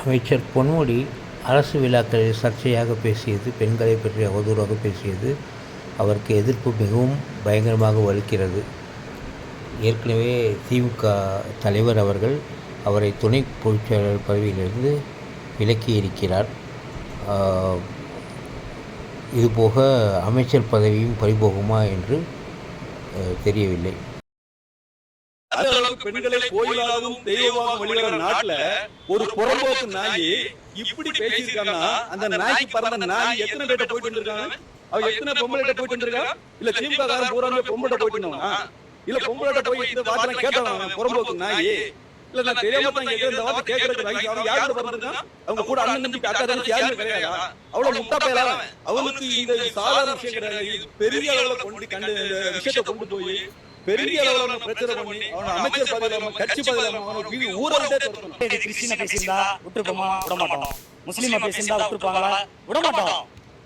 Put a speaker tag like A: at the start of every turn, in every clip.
A: அமைச்சர் பொன்முடி அரசு விழாக்களில் சர்ச்சையாக பேசியது பெண்களை பற்றி அவதூறாக பேசியது அவருக்கு எதிர்ப்பு மிகவும் பயங்கரமாக வலுக்கிறது. ஏற்கனவே திமுக தலைவர் அவர்கள் அவரை துணை பொதுச்செயலாளர் பதவியிலிருந்து விலக்கி இருக்கிறார் இதுபோக அமைச்சர் பதவியும் பறிபோகுமா என்று தெரியவில்லை.
B: அந்த அளவுக்கு பெண்களை கோயிலாகவும் தெய்வமாகவும் வழிபடுற நாட்டுல ஒரு புறம்போக்கு நாய் இப்படி பேசியிருக்காங்கன்னா அந்த நாய்க்கு பறந்த நாய் எத்தனை பேர்ட்ட போயிட்டு வந்திருக்காங்க அவ எத்தனை பொம்பளைட்ட போயிட்டு வந்திருக்கா இல்ல திமுக காரன் பூராமே பொம்பளை போயிட்டு இல்ல பொம்பளைட்ட போய் இந்த வார்த்தை கேட்டவன் புறம்போக்கு நாய். இல்ல நான் தெரியாம தான் கேட்கிறேன் இந்த வார்த்தை கேட்கறதுக்கு நாய் அவன் யாரோட பிறந்திருக்கான் அவங்க கூட அண்ணன் தம்பி அக்கா தங்கச்சி யாருமே கிடையாதா அவ்வளவு முட்டா பேரா அவனுக்கு இந்த சாதாரண விஷயம் கிடையாது. பெரிய அளவுல கொண்டு கண்டு விஷயத்தை கொண்டு போய் பெரிய அளவுல பிரச்சனை பண்ணி அவன அமைச்சர் கட்சி பதவி இல்லாம அவனை வீடு ஊரை விட்டே துரத்தணும்
C: இது கிறிஸ்டின பேசியிருந்தா விட்டுருப்போமா விட மாட்டோம் முஸ்லீம பேசியிருந்தா விட்டுருப்பாங்களா விட மாட்டோம்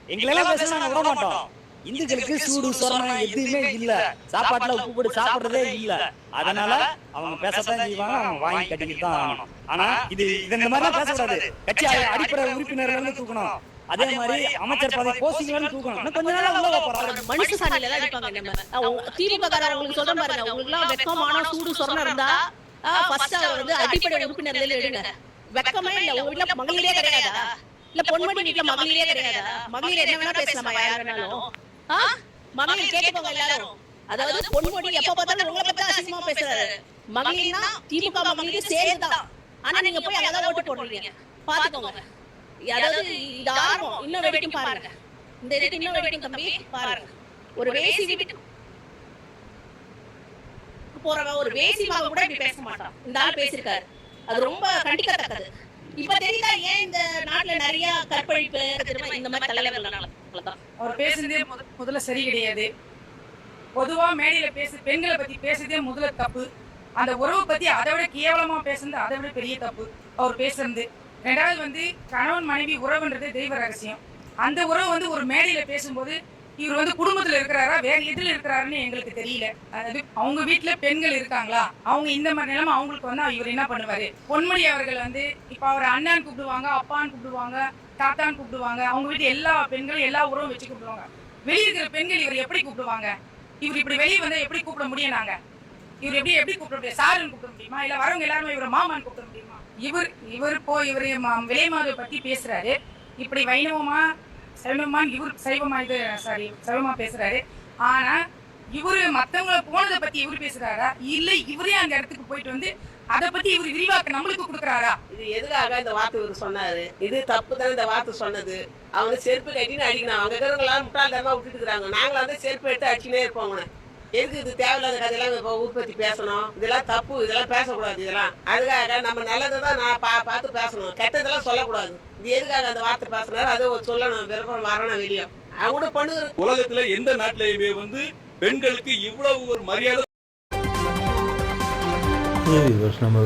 C: எங்களெல்லாம் பேசினா விட மாட்டோம் இந்துக்களுக்கு சூடு சொரணம் எதுவுமே இல்ல. சாப்பாட்டுல உப்பு போட்டு சாப்பிடுறதே இல்ல. அதனால அவங்க பேசத்தான் செய்வாங்க அவங்க வாங்கி கட்டிக்கிட்டு தான் ஆனா இது இந்த மாதிரிலாம் பேசக்கூடாது. கட்சி அடிப்படை உறுப்பினர்கள் தூக்கணும். அதே மாதிரி அமைச்சர் பதவி போஸ்டிங் தூக்கணும். கொஞ்ச நாளா உள்ள போறாங்க.
D: மனுஷ சாணியில தான் அடிப்பாங்க நம்ம. அஹ் உங்க- திமுக காரர் உங்களுக்கு சொல்றேன் பாருங்க. உங்களுக்கு எல்லாம் வெக்கமான சூடு சொரணம் இருந்தா ஃபர்ஸ்ட் அவர் வந்து அடிப்படை உறுப்பினர்ல எடுங்க. வெக்கமே இல்ல. உங்க வீட்ல மகளிரே கிடையாதா? இல்ல பொன்மணி வீட்ல மகளிரே கிடையாதா? மகளிர் என்ன வேணா பேசலாமா யார் வேணாலும்? மகளிர் கேட்டுக்கோங்க எல்லாரும். அதாவது பொன்முடி எப்ப பார்த்தாலும் உங்களை பத்தி அசிங்கமா பேசுறாரு மகளிர்னா திமுக மகளிர் சேர்ந்துதான் ஆனா நீங்க போய் அங்கதான் ஓட்டு போடுறீங்க பாத்துக்கோங்க அதாவது இது ஆரம்பம் இன்னும் பாருங்க. இந்த இதுக்கு இன்னும் வெடிக்கும் தம்பி பாருங்க. ஒரு வேசி வீட்டுக்கு போறவன் ஒரு வேசி மகன் கூட இப்படி பேச மாட்டான். இந்த ஆள் பேசியிருக்காரு. அது ரொம்ப கண்டிக்கத்தக்கது. இப்ப தெரியுதா ஏன் இந்த நாட்டுல நிறைய கற்பழிப்பு இந்த மாதிரி தலைவர்களால தான்
E: அவர் பேசுனதே முத- முதல்ல சரி கிடையாது. பொதுவா மேடையில பேசு பெண்களை பத்தி பேசுறதே முதல்ல தப்பு. அந்த உறவு பத்தி அதை விட கேவலமா பேசுனது அதை விட பெரிய தப்பு. அவர் பேசுறது. ரெண்டாவது வந்து கணவன் மனைவி உறவுன்றது தெய்வ ரகசியம். அந்த உறவு வந்து ஒரு மேடையில பேசும்போது இவர் வந்து குடும்பத்துல இருக்கிறாரா வேற எதுல இருக்கிறாருன்னு எங்களுக்கு தெரியல. அதாவது அவங்க வீட்டுல பெண்கள் இருக்காங்களா? அவங்க இந்த மாதிரி நிலைமை அவங்களுக்கு வந்து இவர் என்ன பண்ணுவாரு? பொன்முடி அவர்கள் வந்து இப்ப அவர் அண்ணான்னு கூப்பிடுவாங்க அப்பான்னு கூப்பிடுவாங்க தாத்தான்னு கூப்பிடுவாங்க. அவங்க வீட்டு எல்லா பெண்களும் எல்லா உறவும் வச்சு கூப்பிடுவாங்க. வெளியே இருக்கிற பெண்கள் இவர் எப்படி கூப்பிடுவாங்க? இவர் இப்படி வெளியே வந்து எப்படி கூப்பிட முடியும் நாங்க இவர் எப்படி எப்படி கூப்பிட முடியும்? சாருன்னு கூப்பிட முடியுமா? இல்ல வரவங்க எல்லாருமே இவரை மாமான்னு கூப்பிட முடியுமா? இவர் இவர் இப்போ இவர் விலைமாதை பத்தி பேசுறாரு. இப்படி வைணவமா சைவமா இவர் சைவமா இது சாரி சைவமா பேசுறாரு. ஆனா இவரு மத்தவங்கள போனதை பத்தி இவர் பேசுறாரா? இல்ல இவரே அந்த இடத்துக்கு போயிட்டு வந்து அதை பத்தி இவர் விரிவாக்க நம்மளுக்கு கொடுக்குறாரா?
F: இது எதுக்காக இந்த வார்த்தை இவர் சொன்னாரு? இது தப்பு தான் இந்த வார்த்தை சொன்னது? அவங்க செருப்பு கட்டின்னு அடிக்கணும். அவங்க இருக்கிறவங்களாம் முட்டாள்தனமா விட்டுட்டு இருக்காங்க நாங்களும் வந்து செருப்பு எடுத்து அடிச்சுனே இருப்போங்க எதுக்கு இது தேவையில்லாத கதையெல்லாம் இப்போ உற்பத்தி பேசணும்? இதெல்லாம் தப்பு இதெல்லாம் பேசக்கூடாது இதெல்லாம். அதுக்காக நம்ம நல்லதை தான் நான் பா பார்த்து பேசணும். கெட்டதெல்லாம் சொல்லக்கூடாது. இது எதுக்காக அந்த வார்த்தை பேசினாரு? அது ஒரு சொல்லணும். விருப்பம் வரணும் வெளியே அவங்க பண்ணுகிற
B: உலகத்துல எந்த நாட்டிலேயுமே வந்து பெண்களுக்கு இவ்வளவு ஒரு மரியாதை
A: நம்ம